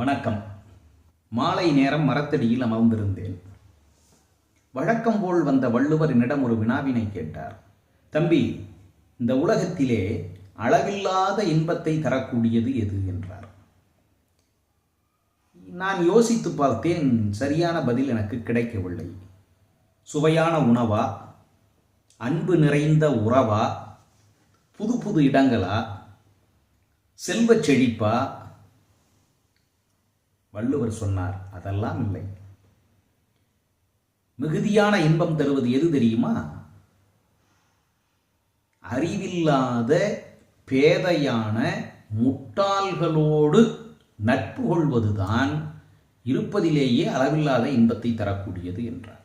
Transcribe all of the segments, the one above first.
வணக்கம். மாலை நேரம் மரத்தடியில் அமர்ந்திருந்தேன். வழக்கம் போல் வந்த வள்ளுவர் என்னிடம் ஒரு வினாவினை கேட்டார். தம்பி இந்த உலகத்திலே அளவில்லாத இன்பத்தை தரக்கூடியது எது? என்றார். நான் யோசித்து பார்த்தேன் சரியான பதில் எனக்கு கிடைக்கவில்லை. சுவையான உணவா? அன்பு நிறைந்த உறவா? புது புது இடங்களா? செல்வச் செழிப்பா? வள்ளுவர் சொன்னார் அதெல்லாம் இல்லை. மிகுதியான இன்பம் தருவது எது தெரியுமா? அறிவில்லாத பேதையான முட்டாள்களோடு நட்பு கொள்வதுதான் இருப்பதிலேயே அளவில்லாத இன்பத்தை தரக்கூடியது என்றார்.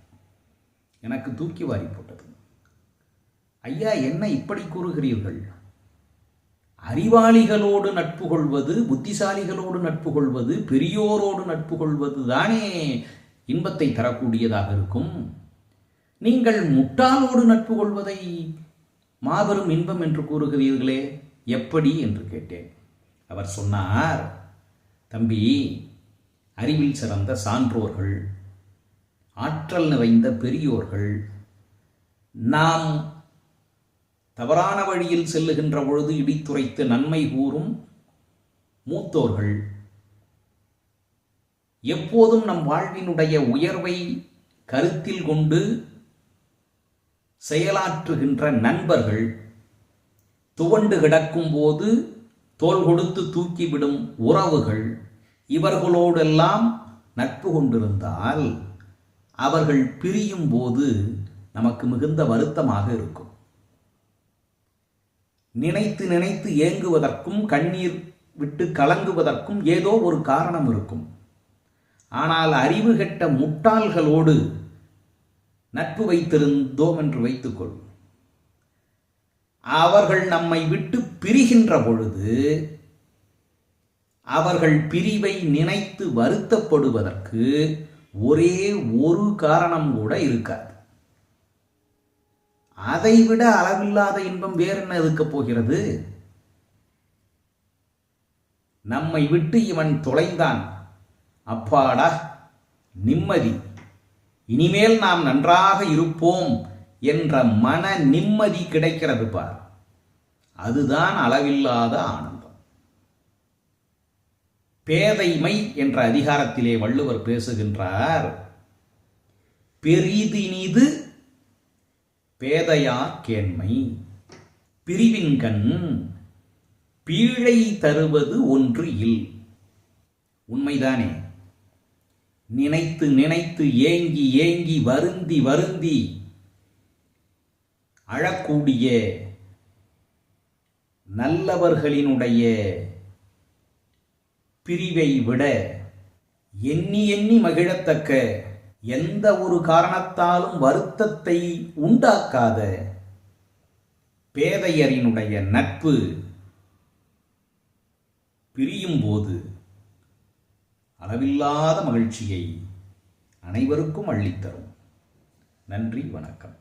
எனக்கு தூக்கி வாரி போட்டது. ஐயா என்ன இப்படி கூறுகிறீர்கள்? அறிவாளிகளோடு நட்பு கொள்வது புத்திசாலிகளோடு நட்பு கொள்வது பெரியோரோடு நட்பு கொள்வது தானே இன்பத்தை தரக்கூடியதாக இருக்கும். நீங்கள் முட்டாளோடு நட்பு கொள்வதை மாபெரும் இன்பம் என்று கூறுகிறீர்களே எப்படி என்று கேட்டேன். அவர் சொன்னார் தம்பி அறிவில் சிறந்த சான்றோர்கள் ஆற்றல் நிறைந்த பெரியோர்கள் நாம் தவறான வழியில் செல்லுகின்ற பொழுது இடித்துரைத்து நன்மை கூறும் மூத்தோர்கள். எப்போதும் நம் வாழ்வினுடைய உயர்வை கருத்தில் கொண்டு செயலாற்றுகின்ற நண்பர்கள் துவண்டு கிடக்கும் போது தோல் கொடுத்து தூக்கிவிடும் உறவுகள் இவர்களோடெல்லாம் நட்பு கொண்டிருந்தால் அவர்கள் பிரியும் போது நமக்கு மிகுந்த வருத்தமாக இருக்கும். நினைத்து நினைத்து ஏங்குவதற்கும் கண்ணீர் விட்டு கலங்குவதற்கும் ஏதோ ஒரு காரணம் இருக்கும். ஆனால் அறிவு கெட்ட முட்டாள்களோடு நட்பு வைத்திருந்தோம் என்று வைத்துக்கொள். அவர்கள் நம்மை விட்டு பிரிகின்ற பொழுது அவர்கள் பிரிவை நினைத்து வருத்தப்படுவதற்கு ஒரே ஒரு காரணம் கூட இருக்காது. அதைவிட அளவில்லாத இன்பம் வேற என்ன இருக்கப் போகிறது? நம்மை விட்டு இவன் தொலைந்தான். அப்பாடா நிம்மதி. இனிமேல் நாம் நன்றாக இருப்போம் என்ற மன நிம்மதி கிடைக்கிறது பார். அதுதான் அளவில்லாத ஆனந்தம். பேதைமை என்ற அதிகாரத்திலே வள்ளுவர் பேசுகின்றார் பெரிதினிது பேதையார் கேண்மை. பிரிவின்கண் பீழை தருவது ஒன்று இல். உண்மைதானே? நினைத்து நினைத்து ஏங்கி ஏங்கி வருந்தி வருந்தி அழக்கூடிய நல்லவர்களினுடைய பிரிவை விட எண்ணி எண்ணி மகிழத்தக்க எந்த ஒரு காரணத்தாலும் வருத்தத்தை உண்டாக்காத பேதையரினுடைய நட்பு பிரியும் போது அளவில்லாத மகிழ்ச்சியை அனைவருக்கும் அள்ளித்தரும். நன்றி வணக்கம்.